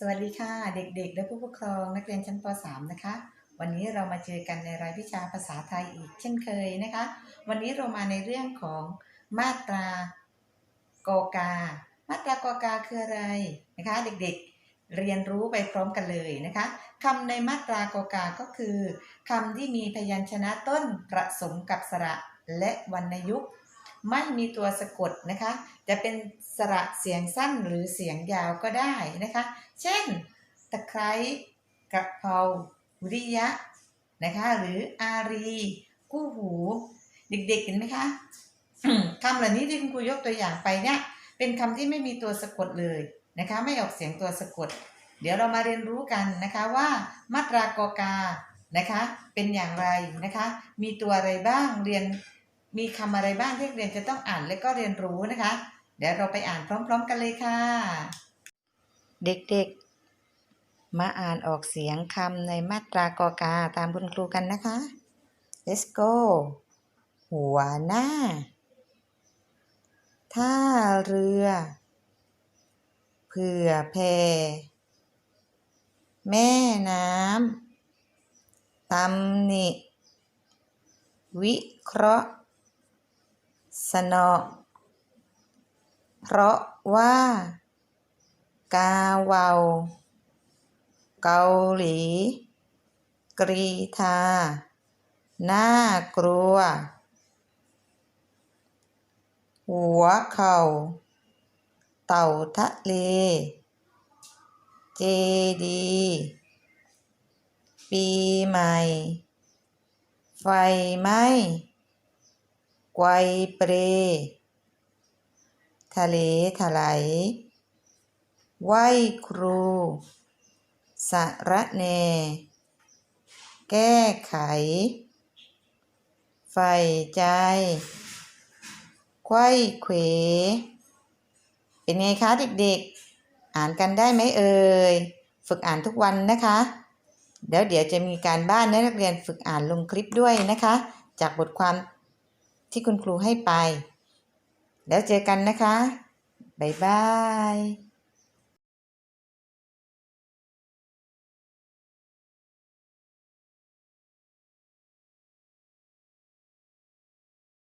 สวัสดีค่ะ เด็กๆ และผู้ปกครองนักเรียนชั้นป .3 นะคะ วันนี้เรามาเจอกันในรายวิชาภาษาไทยอีกเช่นเคยนะคะ วันนี้เรามาในเรื่องของมาตรากกา มาตรากกาคืออะไรนะคะ เด็กๆเรียนรู้ไปพร้อมกันเลยนะคะคำในมาตรากกาก็คือคำที่มีพยัญชนะต้นผสมกับสระและวรรณยุกต์ ไม่มีตัวสะกดนะคะ จะเป็นสระเสียงสั้นหรือเสียงยาวก็ได้นะคะ เช่น ตะไคร้กระเพราวิริยะนะคะ หรืออารี กู้หู เด็กๆเห็นไหมคะคำเหล่านี้ที่คุณครูยกตัวอย่างไปเนี่ย เป็นคำที่ไม่มีตัวสะกดเลยนะคะ ไม่ออกเสียงตัวสะกด เดี๋ยวเรามาเรียนรู้กันนะคะว่ามาตรากกานะคะ เป็นอย่างไรนะคะ มีตัวอะไรบ้างเรียน มีคำอะไรบ้างที่เรียนจะต้องอ่านและก็เรียนรู้นะคะ เดี๋ยวเราไปอ่านพร้อม ๆ กันเลยค่ะ เด็กๆ มาอ่านออกเสียงคำในมาตรากกาตามคุณครูกันนะคะ let's go หัวหน้า ท่าเรือ เผื่อแพ แม่น้ำตำหนิ วิเคราะห์ สนอ เพราะว่า กาวาวเกาหลี กรีธา น่ากลัว หัวเข่า เต่าทะเล เจดี ปีใหม่ ไฟไหม้ ไกวเปร ทะเลถลายไหวครู สะระแน แก้ไขใฝ่ใจ ไขว้เขว เป็นไงคะเด็กๆ อ่านกันได้ไหมเอ่ย ฝึกอ่านทุกวันนะคะเดี๋ยวเดี๋ยวจะมีการบ้านนักเรียนฝึกอ่านลงคลิปด้วยนะคะ จากบทความ ที่คุณครูให้ไป แล้วเจอกันนะคะ บ๊ายบาย